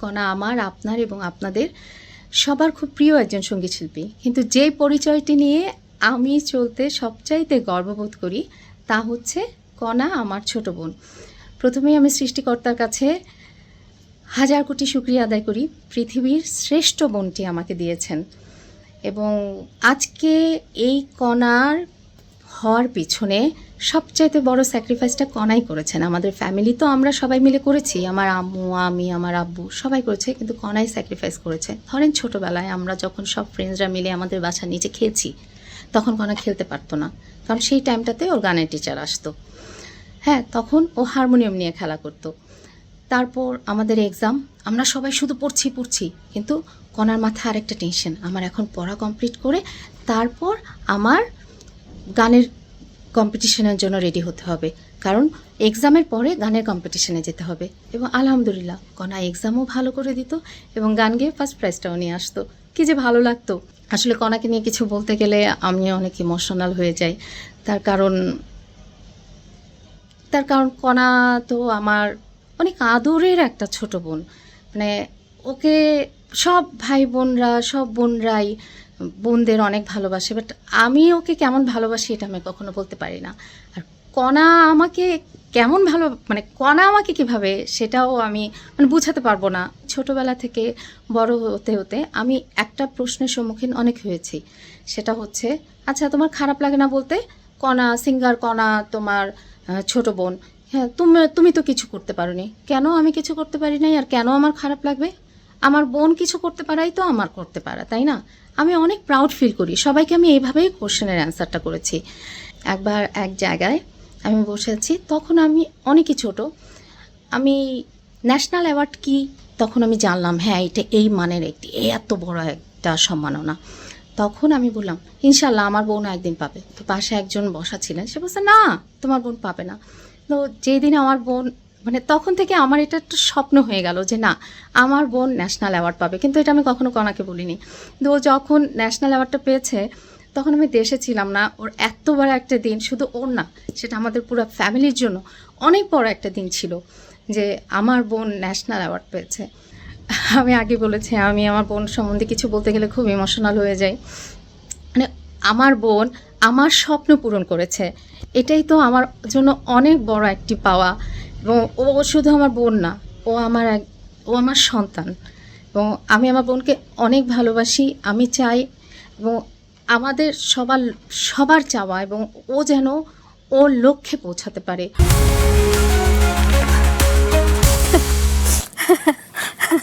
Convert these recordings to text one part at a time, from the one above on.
কণা আমার, আপনার এবং আপনাদের সবার খুব প্রিয় একজন সংগীত শিল্পী কিন্তু যে পরিচয়টি নিয়ে আমি চলতে সবচাইতে গর্ববোধ করি তা হচ্ছে কণা আমার ছোট বোন। প্রথমেই আমি সৃষ্টিকর্তার কাছে হাজার কোটি শুক্রিয়া আদায় করি। পৃথিবীর শ্রেষ্ঠ বোনটি আমাকে দিয়েছেন। এবং আজকে এই কণার হওয়ার পিছনে সবচাইতে বড় স্যাক্রিফাইসটা কণাই করেছেন। আমাদের ফ্যামিলি তো আমরা সবাই মিলে করেছি। আমার আম্মু, আমি, আমার আব্বু সবাই করেছে, কিন্তু কণাই স্যাক্রিফাইস করেছে। ধরেন ছোটোবেলায় আমরা যখন সব ফ্রেন্ডসরা মিলে আমাদের বাসার নিচে খেয়েছি, তখন কণা খেলতে পারতো না। কারণ সেই টাইমটাতে ওর গানের টিচার আসতো। হ্যাঁ তখন ও হারমোনিয়াম নিয়ে খেলা করতো। তারপর আমাদের এক্সাম আমরা সবাই শুধু পড়ছি পড়ছি, কিন্তু কণার মাথায় আরেকটা টেনশন আমার এখন পড়া কমপ্লিট করে, তারপর আমার গানের কম্পিটিশনের জন্য রেডি হতে হবে। কারণ এক্সামের পরে গানের কম্পিটিশনে যেতে হবে। এবং আলহামদুলিল্লাহ কণা এক্সামও ভালো করে দিত এবং গান গেয়ে ফার্স্ট প্রাইজটাও নিয়ে আসতো। কি যে ভালো লাগতো। আসলে কণাকে নিয়ে কিছু বলতে গেলে আমি অনেক ইমোশনাল হয়ে যাই। তার কারণ তার কারণ কণা তো আমার অনেক আদরের একটা ছোট বোন। মানে ওকে সব ভাই বোনরা, সব বোনরাই বোনদের অনেক ভালোবাসে বাট আমি ওকে কেমন ভালোবাসি এটা আমি কখনো বলতে পারি না। আর কণা আমাকে কেমন ভালো মানে কণা আমাকে কীভাবে সেটাও আমি মানে বুঝাতে পারব না। ছোটবেলা থেকে বড় হতে হতে আমি একটা প্রশ্নের সম্মুখীন অনেক হয়েছি। সেটা হচ্ছে আচ্ছা তোমার খারাপ লাগে না বলতে? কণা সিঙ্গার কণা, তোমার ছোট বোন। হ্যাঁ তুমি তুমি তো কিছু করতে পারোনি। কেন আমি কিছু করতে পারি নাই? আর কেন আমার খারাপ লাগবে? আমার বোন কিছু করতে পারাই তো আমার করতে পারা, তাই না? আমি অনেক প্রাউড ফিল করি। সবাইকে আমি এইভাবেই কোশ্চেনের অ্যান্সারটা করেছি। একবার এক জায়গায় আমি বসে আছি, তখন আমি অনেকই ছোট। আমি ন্যাশনাল অ্যাওয়ার্ড কি? তখন আমি জানলাম হ্যাঁ এটা এই মানের একটি। এত বড় একটা সম্মাননা। তখন আমি বললাম ইনশাল্লাহ আমার বোন একদিন পাবে। তো পাশে একজন বসা ছিলেন। সে বলছে, না, তোমার বোন পাবে না। তো যেই দিন আমার বোন মানে তখন থেকে আমার এটা একটা স্বপ্ন হয়ে গেল যে না, আমার বোন ন্যাশনাল অ্যাওয়ার্ড পাবে। কিন্তু এটা আমি কখনো কণাকে বলিনি। তো যখন ন্যাশনাল অ্যাওয়ার্ডটা পেয়েছে, তখন আমি দেশে ছিলাম না। ওর এত বড় একটা দিন শুধু ওর না, সেটা আমাদের পুরো ফ্যামিলির জন্য অনেক বড় একটা দিন ছিল যে আমার বোন ন্যাশনাল অ্যাওয়ার্ড পেয়েছে। আমি আগে বলেছি, আমি আমার বোন সম্বন্ধে কিছু বলতে গেলে খুব ইমোশনাল হয়ে যাই। মানে আমার বোন আমার স্বপ্ন পূরণ করেছে। এটাই তো আমার জন্য অনেক বড় একটি পাওয়া। এবং ও শুধু আমার বোন না ও আমার এক ও আমার সন্তান। এবং আমি আমার বোনকে অনেক ভালোবাসি আমি চাই এবং আমাদের সবার সবার চাওয়া এবং ও যেন ওর লক্ষ্যে পৌঁছাতে পারে।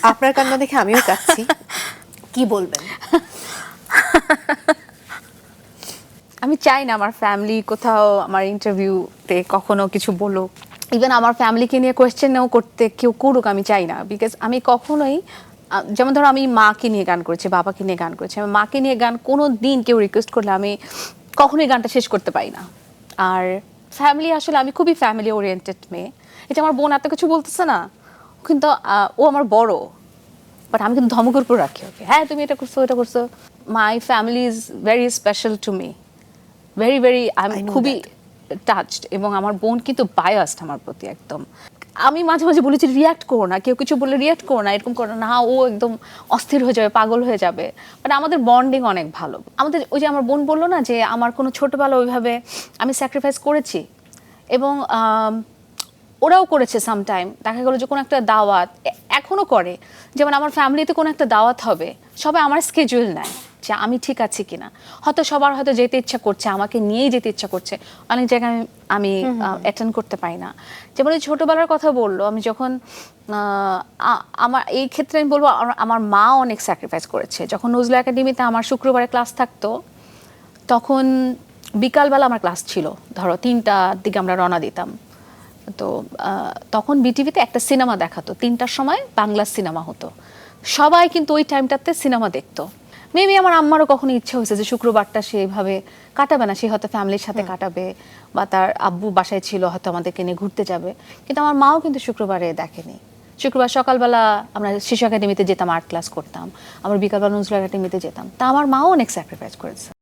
আপনার কান্না দেখে আমিও কাচ্ছি কি বলবেন? আমি চাই না আমার ফ্যামিলি কোথাও আমার ইন্টারভিউতে কখনো কিছু বলুক। ইভেন আমার ফ্যামিলিকে নিয়ে কোয়েশ্চেনও করতে কেউ করুক আমি চাই না। বিকজ আমি কখনোই যেমন ধরো আমি মাকে নিয়ে গান করেছি বাবাকে নিয়ে গান করেছি আমি মাকে নিয়ে গান কোনো দিন কেউ রিকোয়েস্ট করলে আমি কখনোই গানটা শেষ করতে পারি না। আর ফ্যামিলি আসলে আমি খুবই ফ্যামিলি ওরিয়েন্টেড মেয়ে। এটা আমার বোন এত কিছু বলতেছে না কিন্তু ও আমার বড়। বাট আমি কিন্তু ধমকের উপর রাখি ওকে। হ্যাঁ তুমি এটা করছ এটা করছ। My family is very special to me very very আমি খুবই টাচড এবং আমার বোন কিন্তু বায়াসড আমার প্রতি একদম। আমি মাঝে মাঝে বলেছি রিয়াক্ট করো না, কেউ কিছু বলে রিয়াক্ট করো না। এরকম করো না, ও একদম অস্থির হয়ে যাবে, পাগল হয়ে যাবে। বাট আমাদের বন্ডিং অনেক ভালো। আমাদের ওই যে আমার বোন বলল না যে, আমার কোনো ছোটোবেলা ওইভাবে আমি স্যাক্রিফাইস করেছি। এবং ওরাও করেছে সামটাইম দেখা গেলো যে কোনো একটা দাওয়াত এখনও করে। যেমন আমার ফ্যামিলিতে কোনো একটা দাওয়াত হবে, সবাই আমার স্কেজুল নেয়। যে আমি ঠিক আছি কিনা? হয়তো সবার হয়তো যেতে ইচ্ছা করছে আমাকে নিয়েই যেতে ইচ্ছা করছে। অনেক জায়গায় আমি- আমি অ্যাটেন্ড করতে পারি না। যেমন এই ছোটোবেলার কথা বলল আমি যখন আমার এই ক্ষেত্রে আমি বলব আমার- আমার মা অনেক স্যাক্রিফাইস করেছে। যখন নজরুল একাডেমিতে আমার শুক্রবারে ক্লাস থাকতো তখন বিকালবেলা আমার ক্লাস ছিল। ধরো তিনটার দিকে আমরা রওনা দিতাম। তো তখন বিটিভিতে একটা সিনেমা দেখাতো। তিনটার সময় বাংলা সিনেমা হতো। সবাই কিন্তু ওই টাইমটাতে সিনেমা দেখতো। মেবি আমার আম্মারও কখনো ইচ্ছা হয়েছে যে শুক্রবারটা সে এইভাবে কাটাবে না সে হয়তো ফ্যামিলির সাথে কাটাবে বা তার আব্বু বাসায় ছিল হয়তো আমাদেরকে নিয়ে ঘুরতে যাবে। কিন্তু আমার মাও কিন্তু শুক্রবারে দেখেনি। শুক্রবার সকালবেলা আমরা শিশু একাডেমিতে যেতাম আর্ট ক্লাস করতাম। আমরা বিকালবেলা নজরুল একাডেমিতে যেতাম। তা আমার মাও অনেক স্যাক্রিফাইস করেছে।